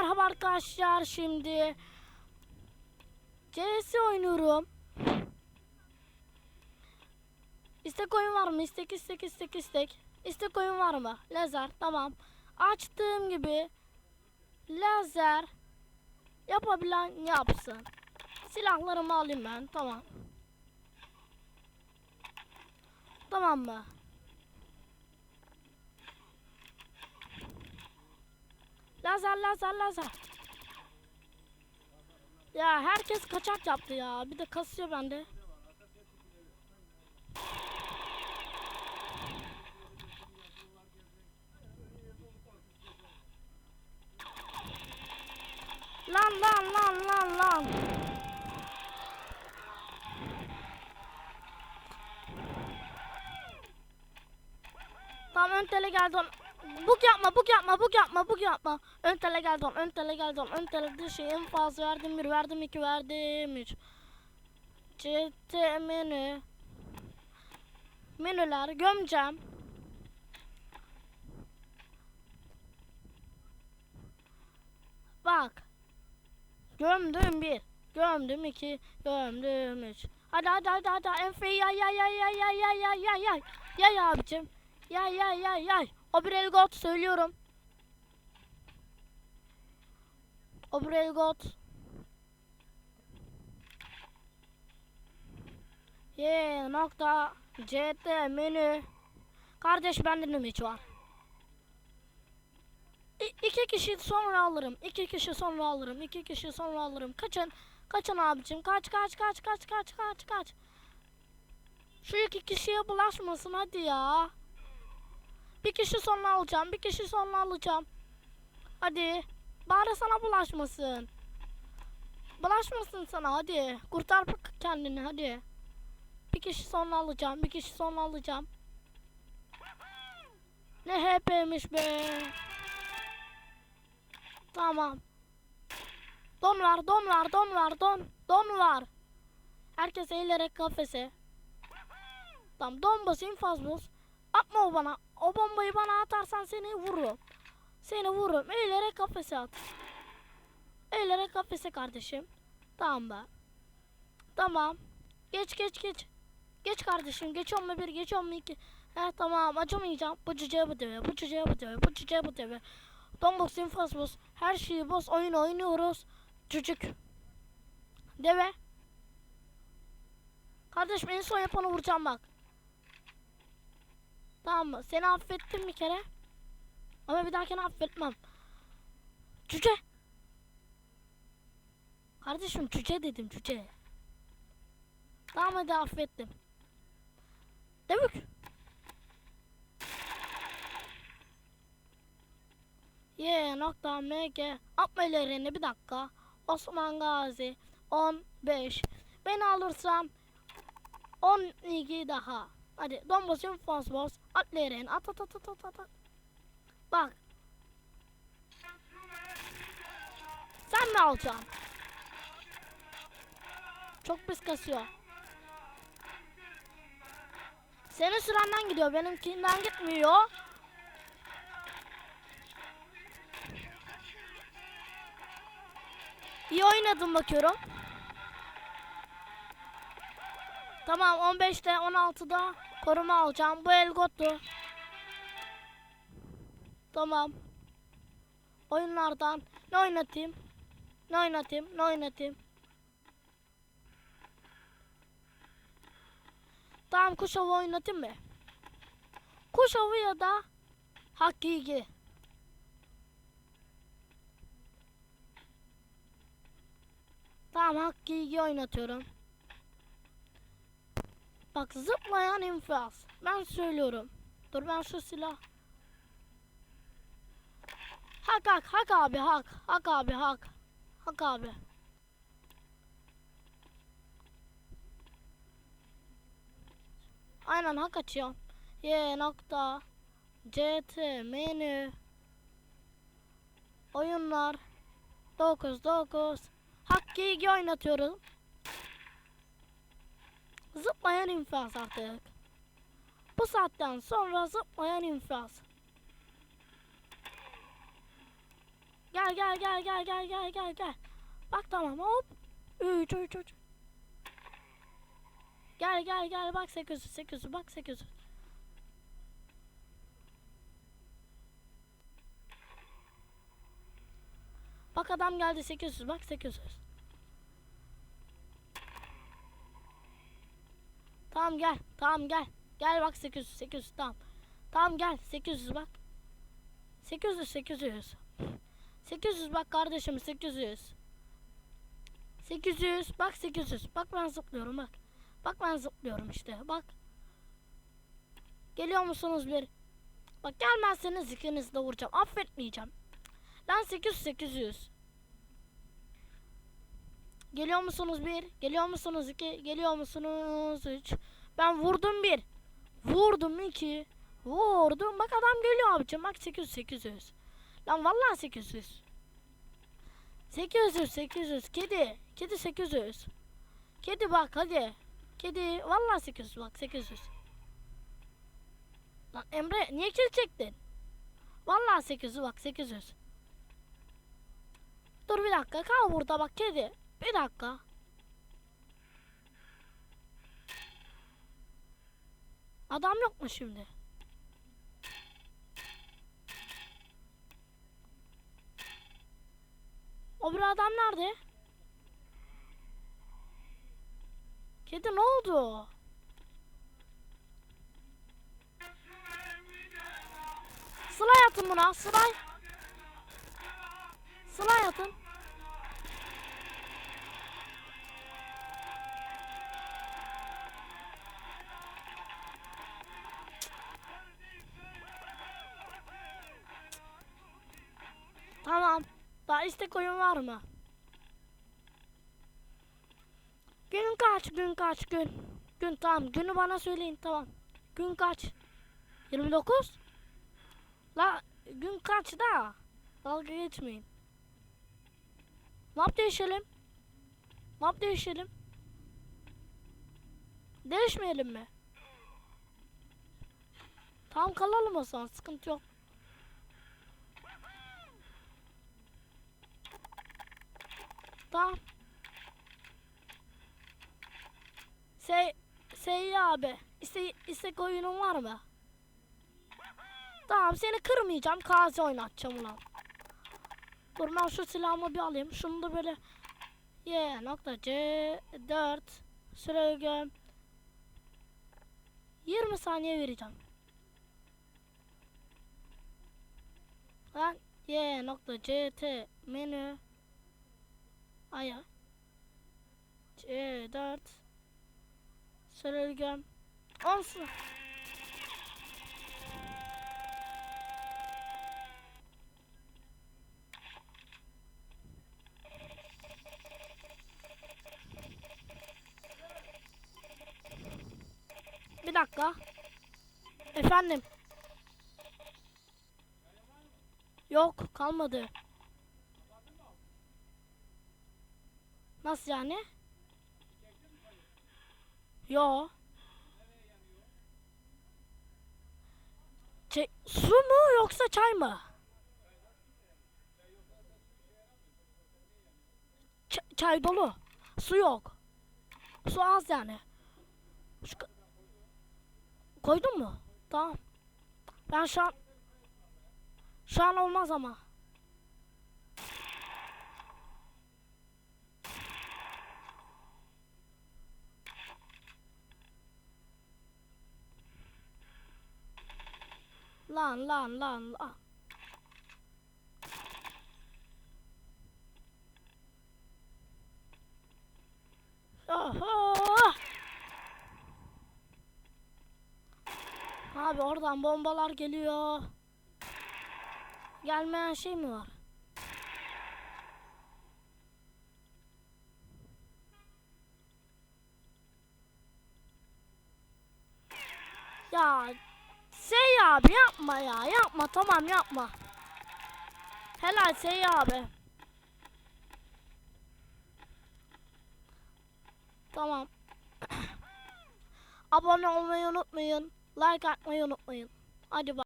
Merhaba arkadaşlar şimdi CS oynuyorum. İstek oyun var mı? İstek istek istek istek. İstek oyun var mı? Lazer tamam. Açtığım gibi lazer yapabilen yapsın. Silahlarımı alayım ben tamam. Tamam mı? Lazer lazer lazer. Ya herkes kaçak yaptı ya. Bir de kasıyor bende. Lan lan lan lan lan. Tamam ön tele geldi. Buk yapma, buk yapma, buk yapma, buk yapma. Ön tele geldi, ön tele geldi, ön tele dışı en fazla verdim bir, verdim iki, verdim üç. CT menü. Menüler gömeceğim. Bak. Gömdüm bir. Gömdüm iki. Gömdüm üç. Hadi hadi hadi hadi. Enfeyi yay yay yay yay yay yay yay yay. Yay abicim. Yay yay yay yay. Obrelgot söylüyorum. Obrelgot. Y nokta CT menü. Kardeş bende nümiç var. İ- iki kişi sonra alırım. İki kişi sonra alırım. İki kişi sonra alırım. Kaçın. Kaçın abicim. Kaç kaç kaç kaç kaç kaç kaç. Şu iki kişiye bulaşmasın hadi ya. Bir kişi sonra alacağım. Bir kişi sonra alacağım. Hadi. Bari sana bulaşmasın. Bulaşmasın sana hadi. Kurtar kendini hadi. Bir kişi sonra alacağım. Bir kişi sonra alacağım. Ne HP'miş be. Tamam. Don var, don var, don var, don. Don var. Herkes eğilerek kafese. Tamam, don basayım faz bas. Atma o bana. O bombayı bana atarsan seni vururum. Seni vururum. Eğilerek kafese at. Eğilerek kafese kardeşim. Tamam be. Tamam. Geç geç geç. Geç kardeşim. Geç mu bir, geç mu iki. He tamam acımayacağım. Bu cüceye bu deve, bu cüceye bu deve, bu cüceye bu deve. Dombox, infaz boz. Her şeyi boz. Oyun oynuyoruz. Çocuk. Deve. Kardeşim en son yapanı vuracağım bak. Tamam mı? Seni affettim bir kere. Ama bir dahakine affetmem. Cüce. Kardeşim cüce dedim cüce. Tamam hadi affettim. Demek. Y nokta MG atma ilerini bir dakika. Osman Gazi 15. Beni alırsam 12 daha. Hadi don basıyorum fons bas. At at at at at at at. at. Bak. Sen mi alacaksın? Çok pis kasıyor. Senin sürenden gidiyor. Benimkinden gitmiyor. İyi oynadım bakıyorum. Tamam 15'te 16'da koruma alacağım. Bu Elgot'tu. Tamam. Oyunlardan ne oynatayım? Ne oynatayım? Ne oynatayım? Tamam kuş avı oynatayım mı? Kuş avı ya da hakiki. Tamam hakiki oynatıyorum. Bak zıplayan infaz. Ben söylüyorum. Dur ben şu silah. Hak hak hak abi hak. Hak abi hak. Hak abi. Aynen hak açıyor. Y nokta CT menü oyunlar 9 9 Hakkı oynatıyorum. Zıplayan infaz artık. Bu saatten sonra zıplayan infaz. Gel gel gel gel gel gel gel gel. Bak tamam hop. 3 3 3. Gel gel gel bak 800 800 bak 800. Bak adam geldi 800 bak 800. Tamam gel tamam gel. Gel bak 800 800 tamam. Tamam gel 800 bak. 800 800. 800 bak kardeşim 800. 800 bak 800. Bak ben zıplıyorum bak. Bak ben zıplıyorum işte bak. Geliyor musunuz bir? Bak gelmezseniz ikiniz de vuracağım. Affetmeyeceğim. Lan 800 800. Geliyor musunuz bir? Geliyor musunuz iki? Geliyor musunuz üç? Ben vurdum bir. Vurdum iki. Vurdum. Bak adam geliyor abicim. Bak 800 800. Lan vallahi 800. 800 800 kedi. Kedi 800. Kedi bak hadi. Kedi vallahi 800 bak 800. Lan Emre niye kill çektin? Vallahi 800 bak 800. Dur bir dakika kal burada bak kedi. Bir dakika. Adam yok mu şimdi? O bir adam nerede? Kedi ne oldu? Sıla yatın buna sıla. Sıla yatın. İstek oyun var mı? Gün kaç gün kaç gün? Gün tamam günü bana söyleyin tamam. Gün kaç? 29? La gün kaç da? Dalga geçmeyin. Map değişelim. Map değişelim. Değişmeyelim mi? Tamam kalalım o zaman sıkıntı yok. Tamam. Şey, şey abi. İste, istek oyunun var mı? Tamam seni kırmayacağım. Kazi oynatacağım ulan. Dur ben şu silahımı bir alayım. Şunu da böyle Y nokta C 4 süre göm 20 saniye vereceğim. Lan Y nokta C T menü Aya. C4 Sürülgem Olsun. Bir dakika. Efendim. Yok kalmadı Nasıl yani? Yo. Çe su mu yoksa çay mı? Ç- çay dolu. Su yok. Su az yani. Şu Koydun mu? Tamam. Ben şu an şu an olmaz ama. Lan lan lan lan. Oho! Abi oradan bombalar geliyor. Gelmeyen şey mi var? Ya Sey abi yapma ya yapma tamam yapma. Helal Sey abi. Tamam. Abone olmayı unutmayın. Like atmayı unutmayın. Hadi bak.